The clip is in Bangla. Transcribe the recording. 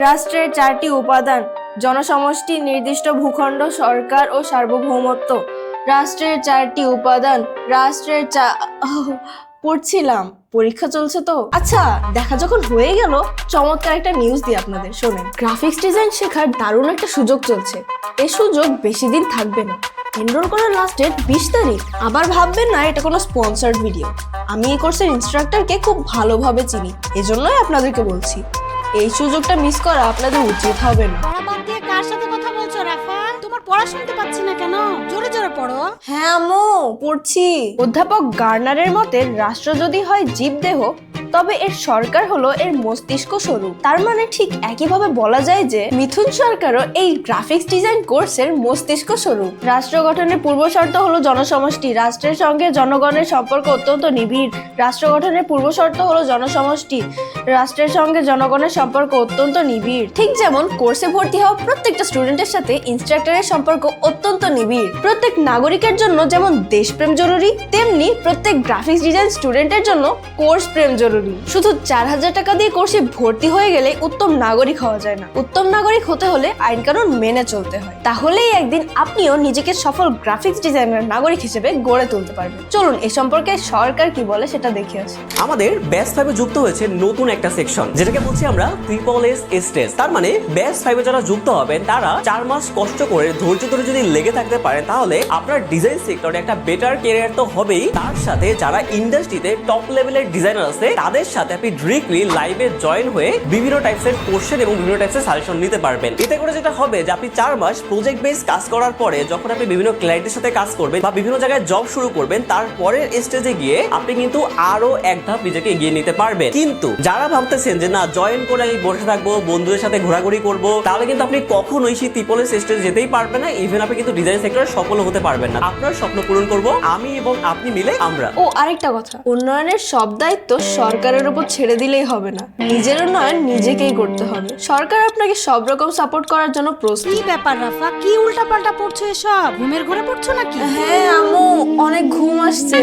রাষ্ট্রের চারটি উপাদান, জনসমষ্টি, নির্দিষ্ট ভূখণ্ড, সরকার ও সার্বভৌমত্ব। রাষ্ট্রের চারটি উপাদান, রাষ্ট্রের চা, পড়ছিলাম। পরীক্ষা চলছে তো। আচ্ছা দেখা যখন হয়ে গেল, চমৎকার একটা নিউজ দিই আপনাদের, শোনেন। গ্রাফিক্স ডিজাইন শেখার দারুণ একটা সুযোগ চলছে। এ সুযোগ বেশি দিন থাকবে না। এনরোল করার লাস্ট ডেট বিশ তারিখ। আবার ভাববেন, না, এটা কোনো স্পন্সার্ড ভিডিও আমি এই কোর্সের ইনস্ট্রাক্টরকে খুব ভালোভাবে চিনি। এজন্যই আপনাদেরকে বলছি। এই সুযোগটা মিস করা আপনাদের উচিত হবে না। পড়া বাদ দিয়ে কার সাথে কথা বলছো রাফা? তোমার পড়া শুনতে পাচ্ছি না কেন? জোরে জোরে পড়ো। হ্যাঁ আম্মু পড়ছি। অধ্যাপক গার্নারের মতে রাষ্ট্র যদি হয় জীবদেহ তবে এর সরকার হলো এর মস্তিষ্ক স্বরূপ। তার মানে ঠিক একইভাবে বলা যায় যে মিথুন সরকারও এই গ্রাফিক্স ডিজাইন কোর্সের মস্তিষ্ক স্বরূপ। রাষ্ট্র গঠনের পূর্ব শর্ত হলো জনসমষ্টি। রাষ্ট্রের সঙ্গে জনগণের সম্পর্ক অত্যন্ত নিবিড়। রাষ্ট্র গঠনের পূর্ব শর্ত হলো জনসমষ্টি। রাষ্ট্রের সঙ্গে জনগণের সম্পর্ক অত্যন্ত নিবিড়। ঠিক যেমন কোর্সে ভর্তি হওয়া প্রত্যেকটা স্টুডেন্টের সাথে ইনস্ট্রাক্টরের সম্পর্ক অত্যন্ত নিবিড়। প্রত্যেক নাগরিকের জন্য যেমন দেশপ্রেম জরুরি, তেমনি প্রত্যেক গ্রাফিক্স ডিজাইন স্টুডেন্টের জন্য কোর্স প্রেম জরুরি। শুধু চার হাজার টাকা দিয়ে কোর্সে ভর্তি হয়ে গেলে উত্তম নাগরিক হওয়া যায় না। উত্তম নাগরিক হতে হলে আইন কানুন মেনে চলতে হয়। তাহলেই একদিন আপনিও নিজেকে সফল গ্রাফিক্স ডিজাইনার নাগরিক হিসেবে গড়ে তুলতে পারবেন। চলুন, এ সম্পর্কে সরকার কি বলে সেটা দেখে আসি। আমাদের ব্যাস ফাইভে যুক্ত হয়েছে নতুন একটা সেকশন। যেটাকে বলছি আমরা ট্রিপল এস স্টেজ। তার মানে ব্যাস ফাইভে যারা যুক্ত হবেন, তারা চার মাস কষ্ট করে, ধৈর্য ধরে যদি লেগে থাকতে পারেন, তাহলে আপনার ডিজাইন সেক্টরে একটা বেটার ক্যারিয়ার তো হবেই। তার সাথে যারা ইন্ডাস্ট্রিতে টপ লেভেলের ডিজাইনার আছে তাদের সাথে আপনি ডিরেক্টলি লাইভে জয়েন হয়ে বিভিন্ন টাইপসের কোশ্চেন এবং বিভিন্ন টাইপসের সাজেশন নিতে পারবেন। এতে করে যেটা হবে যে আপনি চার মাস প্রজেক্ট বেস কাজ করার পরে যখন আপনি বিভিন্ন ক্লায়েন্টের সাথে কাজ করবেন বা বিভিন্ন জায়গায় জব শুরু করবেন তারপরের স্টেজে গিয়ে আপনি কিন্তু আরও এক ধাপ নিজেকে এগিয়ে নিতে পারবেন। কিন্তু যারা ভাবতেছেন যে না জয়েন করে আমি বসে থাকব, বন্ধুদের সাথে ঘোরাঘুরি করব, তাহলে কিন্তু আপনি কখনোই সেই ত্রিপলের স্টেজে যেতেই পারবেন না ইভেন আপনি কিন্তু ডিজাইন সেক্টরে সফল হতে পারবেন না। আপনার স্বপ্ন পূরণ করব আমি এবং আপনি মিলে আমরা। ও, আরেকটা কথা। উন্নয়নের সব দায়িত্ব সরকারের উপর ছেড়ে দিলেই হবে না। নিজের উন্নয়ন নিজেকেই করতে হবে। সরকার আপনাকে সব রকম সাপোর্ট করার জন্য প্রস্তুত। কি ব্যাপার রাফা? কি উল্টা পাল্টা পড়ছো এসব? ঘুমের ঘরে পড়ছো নাকি? হ্যাঁ আমু অনেক ঘুম আসছে।